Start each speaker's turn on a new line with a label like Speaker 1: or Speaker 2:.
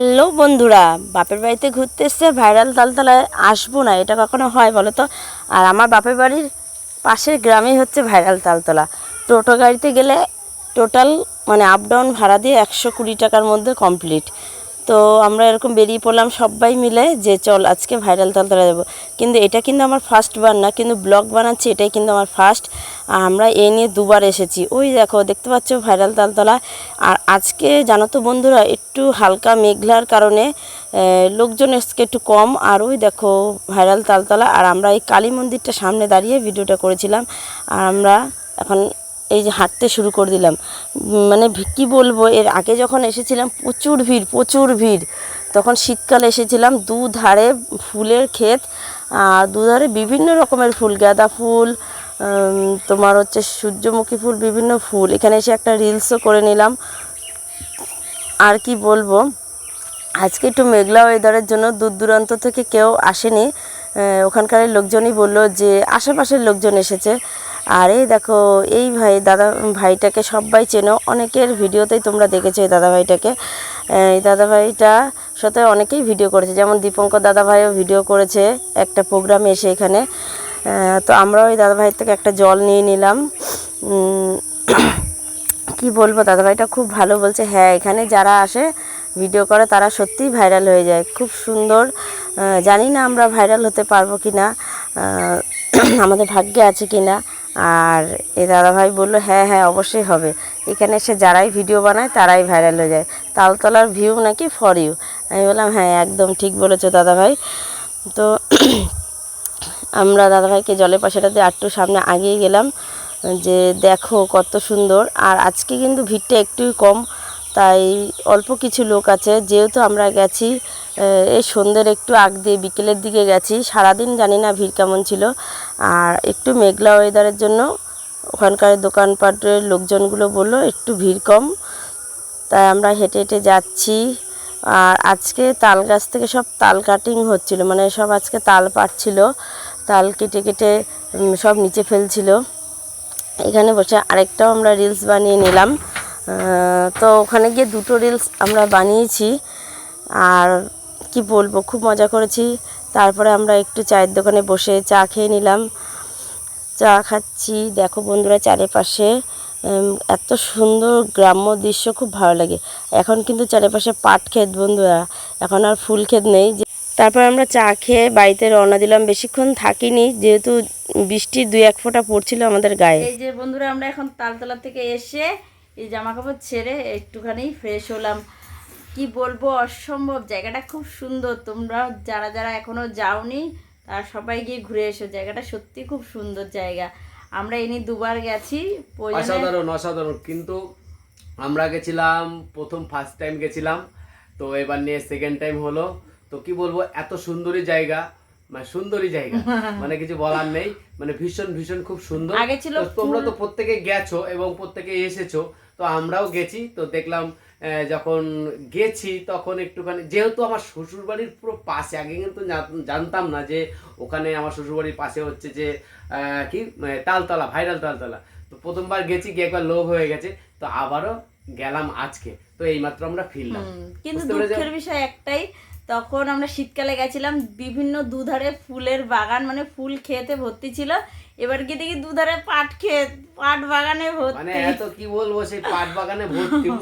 Speaker 1: Hello বন্ধুরা, বাপের বাড়িতে ঘুরতে এসছে ভাইরাল তালতলায় আসব না, এটা কখনো হয় বলো তো? আর আমার বাপের বাড়ির পাশের গ্রামেই হচ্ছে ভাইরাল তালতলা। টোটো গাড়িতে গেলে টোটাল মানে আপ ডাউন ভাড়া দিয়ে একশো কুড়ি টাকার মধ্যে কমপ্লিট তো আমরা এরকম বেরিয়ে পড়লাম সবাই মিলে যে চল আজকে ভাইরাল তালতলা যাব কিন্তু এটা কিন্তু আমার ফার্স্ট বার না, কিন্তু ব্লগ বানাচ্ছি এটাই কিন্তু আমার ফার্স্ট আমরা এ নিয়ে দুবার এসেছি। ওই দেখো, দেখতে পাচ্ছ ভাইরাল তালতলা আর আজকে জানো তো বন্ধুরা, একটু হালকা মেঘলার কারণে লোকজন আজকে একটু কম। আর ওই দেখো ভাইরাল তালতলা আর আমরা এই কালী মন্দিরটা সামনে দাঁড়িয়ে ভিডিওটা করেছিলাম। আর আমরা এখন এই যে হাঁটতে শুরু করে দিলাম। মানে কি বলব, এর আগে যখন এসেছিলাম, প্রচুর ভিড় প্রচুর ভিড়। তখন শীতকালে এসেছিলাম, দুধারে ফুলের ক্ষেত, আর দুধারে বিভিন্ন রকমের ফুল, গাঁদা ফুল তোমার হচ্ছে সূর্যমুখী ফুল, বিভিন্ন ফুল। এখানে এসে একটা রিলসও করে নিলাম। আর কি বলব, আজকে একটু মেঘলা ওয়েদারের জন্য দূর দূরান্ত থেকে কেউ আসেনি। ওখানকার লোকজনই বলল যে, আশেপাশের লোকজন এসেছে। আর এই দেখো, এই ভাই, দাদা ভাইটাকে সবাই চেনো। অনেকের ভিডিওতেই তোমরা দেখেছ এই দাদা ভাইটাকে। এই দাদা ভাইটা সাথে অনেকেই ভিডিও করেছে। যেমন দীপঙ্কর দাদা ভাইও ভিডিও করেছে একটা প্রোগ্রামে এসে এখানে। তো আমরাও ওই দাদা ভাইয়ের থেকে একটা জল নিয়ে নিলাম। কি বলব দাদাভাইটা খুব ভালো বলছে। হ্যাঁ এখানে যারা আসে, ভিডিও করে, তারা সত্যিই ভাইরাল হয়ে যায়। খুব সুন্দর। জানি না আমরা ভাইরাল হতে পারব কি না আমাদের ভাগ্যে আছে কি না আর এ দাদাভাই বলল হ্যাঁ হ্যাঁ অবশ্যই হবে। এখানে এসে যারাই ভিডিও বানায় তারাই ভাইরাল হয়ে যায়। তালতলার ভিউ নাকি ফর ইউ আমি বললাম হ্যাঁ একদম ঠিক বলেছ দাদাভাই। তো আমরা দাদাভাইকে জলের পাশেটাতে আটটু সামনে আগিয়ে গেলাম, যে দেখো কত সুন্দর। আর আজকে কিন্তু ভিড়টা একটুই কম। তাই অল্প কিছু লোক আছে। যেহেতু আমরা গেছি এই সন্ধ্যের একটু আগ দিয়ে বিকেলের দিকে গেছি। সারাদিন জানি না ভিড় কেমন ছিল। আর একটু মেঘলা ওয়েদারের জন্য ওখানকার দোকানপাটের লোকজনগুলো বলল, একটু ভিড় কম। তাই আমরা হেঁটে হেঁটে যাচ্ছি। আর আজকে তাল গাছ থেকে সব তাল কাটিং হচ্ছিল মানে সব আজকে তাল পাড়ছিল। তাল কেটে কেটে সব নিচে ফেলছিল। এখানে বসে আরেকটাও আমরা রিলস বানিয়ে নিলাম। তো ওখানে গিয়ে দুটো রিলস আমরা বানিয়েছি। আর কি বলব, খুব মজা করেছি। তারপরে আমরা একটু চায়ের দোকানে বসে চা খেয়ে নিলাম। চা খাচ্ছি। দেখো বন্ধুরা চারিপাশে এত সুন্দর গ্রাম্য দৃশ্য, খুব ভালো লাগে। এখন কিন্তু চারিপাশে পাট ক্ষেত বন্ধুরা। এখন আর ফুল ক্ষেত নেই। তারপর আমরা চা খেয়ে বাড়িতে রওনা দিলাম। বেশিক্ষণ থাকিনি, যেহেতু বৃষ্টির দুই এক ফোঁটা পড়ছিল আমাদের গায়ে। এই যে বন্ধুরা, আমরা এখন তালতলা থেকে এসে এই জামা কাপড় ছেড়ে একটুখানি ফ্রেশ হলাম। কি বলব, অসম্ভব। জায়গাটা খুব সুন্দর। তোমরা যারা যারা এখনও যাওনি, তারা সবাই গিয়ে ঘুরে এসো। জায়গাটা সত্যি খুব সুন্দর জায়গা। আমরা এনে দুবার গেছি
Speaker 2: অসাধারণ অসাধারণ। কিন্তু আমরা গেছিলাম, প্রথম ফার্স্ট টাইম গেছিলাম। তো এবার নিয়ে সেকেন্ড টাইম হলো। তো কি বলব, এত সুন্দরী জায়গা। মানে সুন্দরী জায়গা। মানে কিছু বলার নেই। মানে ভীষণ ভীষণ খুব সুন্দর।
Speaker 1: আগে ছিল
Speaker 2: তোমরা তো প্রত্যেকে গেছো এবং প্রত্যেকে এসেছ। তো আমরাও গেছি। তো দেখলাম যখন গেছি তখন একটুখানি যেহেতু আমার শ্বশুর বাড়ির পুরো পাশে আগে কিন্তু জানতাম না যে ওখানে আমার শ্বশুর বাড়ির পাশে হচ্ছে যে কি তালতলা ভাইরাল তালতলা। তো প্রথমবার গেছি গিয়ে একবার লোভ হয়ে গেছে। তো আবারও গেলাম আজকে। তো এইমাত্র আমরা ফিরলাম।
Speaker 1: কিন্তু দুঃখের বিষয় একটাই তখন আমরা শীতকালে গেছিলাম বিভিন্ন দুধারে ফুলের বাগান মানে ফুল খেতে ভর্তি ছিল। এবার গিয়ে দেখি দুধারে পাট খেত পাট বাগানে
Speaker 2: মানে
Speaker 1: ভর্তি
Speaker 2: এত কি বলব সেই পাট বাগানে ভর্তি